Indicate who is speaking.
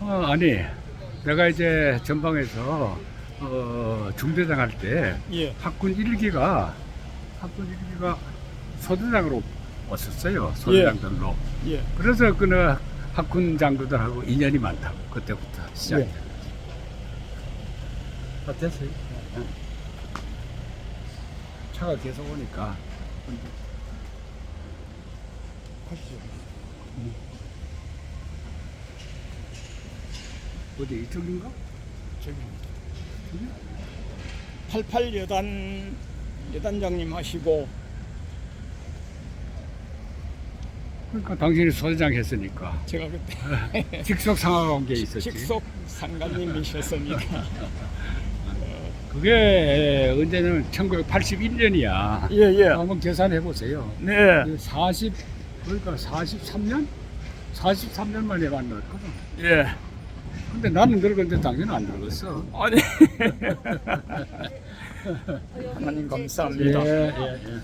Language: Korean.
Speaker 1: 어, 아니, 내가 이제 전방에서 어, 중대장 할 때
Speaker 2: 예.
Speaker 1: 학군 일기가 학군 일기가 소대장으로 왔었어요. 소대장들로.
Speaker 2: 예.
Speaker 1: 그래서 그는 학군 장교들하고 인연이 많다고 그때부터 시작.
Speaker 2: 예.
Speaker 1: 어땠어요? 차가 계속 오니까 어디 이쪽인가?
Speaker 2: 저기 88 여단 여단장님 하시고
Speaker 1: 그러니까 당신이 소대장 했으니까
Speaker 2: 제가 그때
Speaker 1: 직속 상하관계 있었지.
Speaker 2: 직속 상관님이셨습니다.
Speaker 1: 그게 언제는 1981년이야.
Speaker 2: 예, 예.
Speaker 1: 한번 계산해 보세요.
Speaker 2: 네.
Speaker 1: 40 그러니까 43년? 43년 만에 만났거든.
Speaker 2: 예.
Speaker 1: 근데 나는 늙었는데 당연히 안 늙었어.
Speaker 2: 아니. 어, 하나님 감사합니다.
Speaker 1: 예, 예, 예.